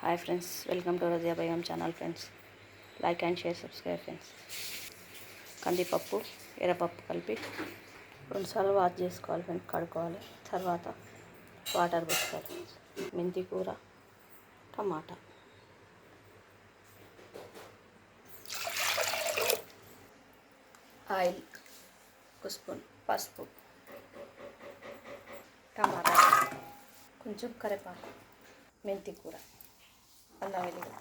Hi friends welcome to Razia Begum channel friends like and share subscribe friends కందిపప్పు ఎర్రపప్పు కలిపి రెండుసార్లు wash చేసుకోవాలి ఫ్రెండ్స్ కడుక్కోవాలి. తర్వాత వాటర్ పోసుకోవాలి మెంతి కూర టమాటా. ఆయిల్ ఒక స్పూన్ పసుపు టమాటా కొంచెం కరివేపాకు మెంతి కూర. అల్లం వెల్లిగడ్డ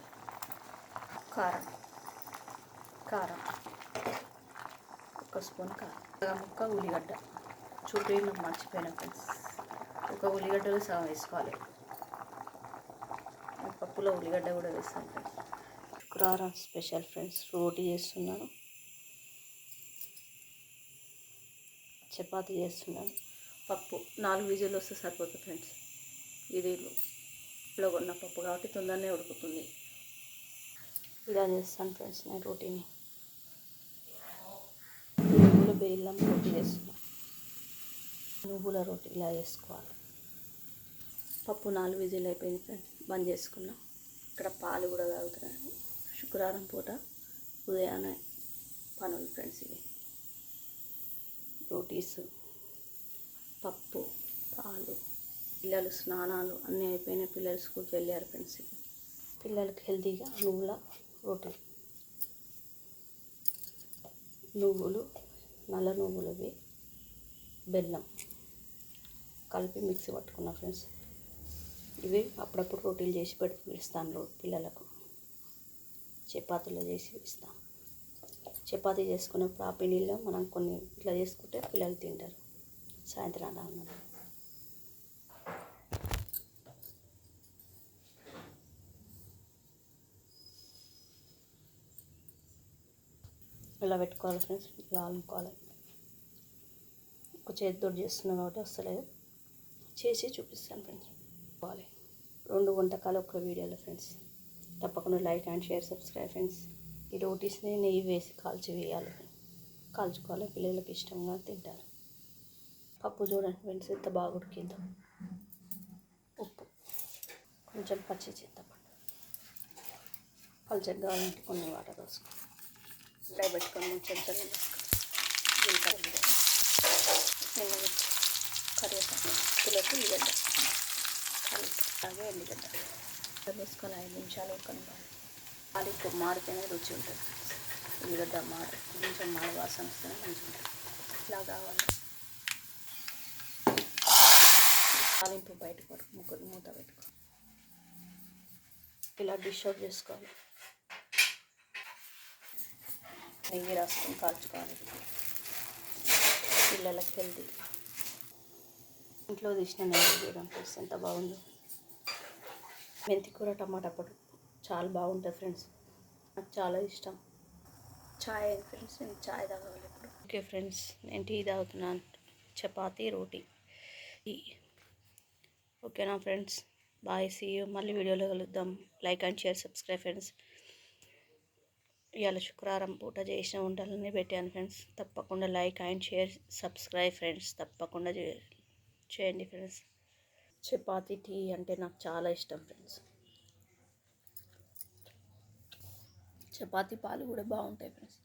కారం కారం ఒక స్పూన్ కారం ఒక ముక్క ఉల్లిగడ్డ చూపించడం మర్చిపోయిన ఫ్రెండ్స్ ఒక ఉల్లిగడ్డలు సగం వేసుకోవాలి పప్పులో ఉల్లిగడ్డ కూడా వేస్తాను ఫ్రెండ్స్ శుక్రవారం స్పెషల్ ఫ్రెండ్స్ రోటీ చేస్తున్నాను చపాతీ చేస్తున్నాను పప్పు నాలుగు విజులు వస్తే సరిపోతుంది ఫ్రెండ్స్ ఇది ఇంట్లో కొన్న పప్పు కాబట్టి తొందరనే ఉడుకుతుంది. ఇలా చేస్తాను ఫ్రెండ్స్ నేను రోటీని. నువ్వుల బెల్లం రోటీ చేస్తున్నాను నువ్వుల రోటీ ఇలా చేసుకోవాలి. పప్పు నాలుగు విజులు అయిపోయింది ఫ్రెండ్స్. బంద్ చేసుకున్నాం. ఇక్కడ పాలు కూడా తాగుతున్నాను. శుక్రవారం పూట ఉదయాన్నే పనులు ఫ్రెండ్స్ ఇవి. రోటీస్ పప్పు పాలు. పిల్లలు స్నానాలు అన్నీ అయిపోయినాయి పిల్లలు స్కూల్కి వెళ్ళారు ఫ్రెండ్స్ పిల్లలకి హెల్తీగా నువ్వుల రోటీ నువ్వులు నల్ల నువ్వులవి బెల్లం కలిపి మిక్సీ పట్టుకున్నా ఫ్రెండ్స్. ఇవి అప్పుడప్పుడు రోటీలు చేసి పెట్టి ఇస్తాను పిల్లలకు. చపాతీలో చేసి ఇస్తాను చపాతీ చేసుకున్నప్పుడు ఆ పిండిలో మనం కొన్ని ఇట్లా చేసుకుంటే పిల్లలు తింటారు. సాయంత్రం అన్నం ఇలా పెట్టుకోవాలి ఫ్రెండ్స్ ఇలా అలుముకోవాలి ఒక చేతితో చేస్తున్నాం కాబట్టి వస్తలేదు. చేసి చూపిస్తాను ఫ్రెండ్స్ పోవాలి. రెండు వంటకాలు ఒక వీడియోలో ఫ్రెండ్స్ తప్పకుండా like and share subscribe friends ఈ రోటీస్ని నెయ్యి వేసి కాల్చి వేయాలి. కాల్చుకోవాలి. పిల్లలకి ఇష్టంగా తింటారు. పప్పు చూడండి ఫ్రెండ్స్ ఎంత బాగా ఉడికిందో. ఉప్పు. కొంచెం పచ్చి చింతపండు. పలుచగా కావాలంటే కొన్ని వాటర్ వేసుకో ఇలా పెట్టుకొని కొంచెం జీలకర్ర ఉల్లిగడ్డ కరివేపాకు పిల్లకి ఉల్లిగడ్డ అలాగే ఉల్లిగడ్డ వేసుకొని ఐదు నిమిషాలు ఉడకనివ్వాలి తాలింపు మాడితేనే రుచి ఉంటుంది ఉల్లిగడ్డ మాడ కొంచెం మాడ వాసన వస్తేనే మంచి ఉంటుంది ఇలా కావాలి తాలింపు బయటకు ముగ్గురు మూత పెట్టుకో ఇలా డిష్ అవుట్ చేసుకోవాలి నెయ్యి రాసుకొని కాల్చుకోవాలి. పిల్లలకి హెల్తీ. ఇంట్లో తీసిన నెయ్యి చూడడం ఫ్రెండ్స్ ఎంత బాగుందో. మెంతి కూర టమాటా పొడి చాలా బాగుంటుంది ఫ్రెండ్స్. నాకు చాలా ఇష్టం. చాయ్ ఫ్రెండ్స్ నేను చాయ్ తాగాలి ఇప్పుడు. ఓకే ఫ్రెండ్స్ నేను టీ తాగుతున్నాను. చపాతి రోటీ. ఓకేనా ఫ్రెండ్స్? బాయ్ సీ మళ్ళీ వీడియోలో కలుద్దాం. Like and share subscribe friends. ఇవాళ శుక్రవారం పూట చేసిన వంటలన్నీ పెట్టాను ఫ్రెండ్స్. తప్పకుండా like and share subscribe friends. తప్పకుండా చేయండి ఫ్రెండ్స్. చపాతి టీ అంటే నాకు చాలా ఇష్టం ఫ్రెండ్స్. చపాతీ పాలు కూడా బాగుంటాయి ఫ్రెండ్స్.